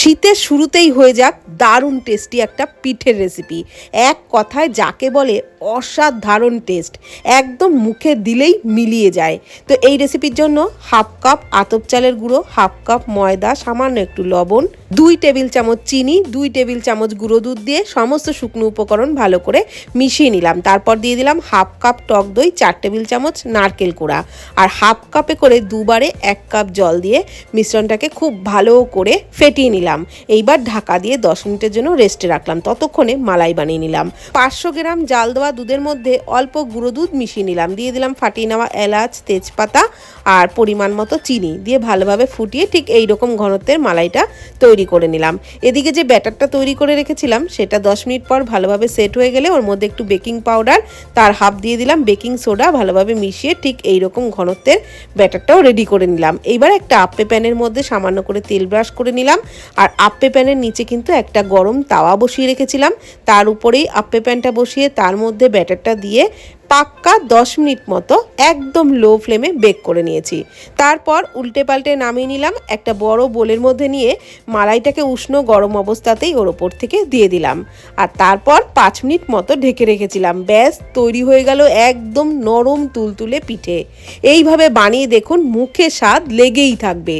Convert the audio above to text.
শীতের শুরুতেই হয়ে যাক দারুণ টেস্টি একটা পিঠের রেসিপি এক কথায় যাকে বলে অসাধারণ টেস্ট একদম মুখে দিলেই মিলিয়ে যায়। তো এই রেসিপির জন্য হাফ কাপ আতপ চালের গুঁড়ো হাফ কাপ ময়দা, সামান্য একটু লবণ দুই টেবিল চামচ চিনি, দুই টেবিল চামচ গুঁড়ো দুধ দিয়ে সমস্ত শুকনো উপকরণ ভালো করে মিশিয়ে নিলাম। তারপর দিয়ে দিলাম হাফ কাপ টক দই, চার টেবিল চামচ নারকেল কুড়া। আর হাফ কাপে করে দুবারে এক কাপ জল দিয়ে মিশ্রণটাকে খুব ভালো করে ফেটিয়ে নিলাম। এইবার ঢাকা দিয়ে দশ মিনিটের জন্য রেস্টে রাখলাম। ততক্ষণে মালাই বানিয়ে নিলাম। পাঁচশো গ্রাম জাল দেওয়া দুধের মধ্যে অল্প গুঁড়ো দুধ মিশিয়ে নিলাম। দিয়ে দিলাম ফাটিয়ে নেওয়া এলাচ, তেজপাতা আর পরিমাণ মতো চিনি দিয়ে ভালোভাবে ফুটিয়ে ঠিক এই রকম ঘনত্বের মালাইটা তৈরি করে নিলাম। এদিকে যে ব্যাটারটা তৈরি করে রেখেছিলাম, সেটা দশ মিনিট পর ভালোভাবে সেট হয়ে গেলে ওর মধ্যে একটু বেকিং পাউডার, তার হাফ দিয়ে দিলাম বেকিং সোডা, ভালোভাবে মিশিয়ে ঠিক এই রকম ঘনত্বের ব্যাটারটাও রেডি করে নিলাম। এইবার একটা আপ্পে প্যানের মধ্যে সামান্য করে তেল ব্রাশ করে নিলাম। আর আপ্পে প্যানের নিচে কিন্তু একটা গরম তাওয়া বসিয়ে রেখেছিলাম। তার উপরেই আপ্পে প্যানটা বসিয়ে তার মধ্যে ব্যাটারটা দিয়ে পাক্কা দশ মিনিট মতো একদম লো ফ্লেমে বেক করে নিয়েছি। তারপর উল্টে পাল্টে নামিয়ে নিলাম, একটা বড় বোলের মধ্যে নিয়ে মালাইটাকে উষ্ণ গরম অবস্থাতেই ওর ওপর থেকে দিয়ে দিলাম। আর তারপর পাঁচ মিনিট মতো ঢেকে রেখেছিলাম। ব্যাস, তৈরি হয়ে গেল একদম নরম তুলতুলে পিঠে। এইভাবে বানিয়ে দেখুন, মুখে স্বাদ লেগেই থাকবে।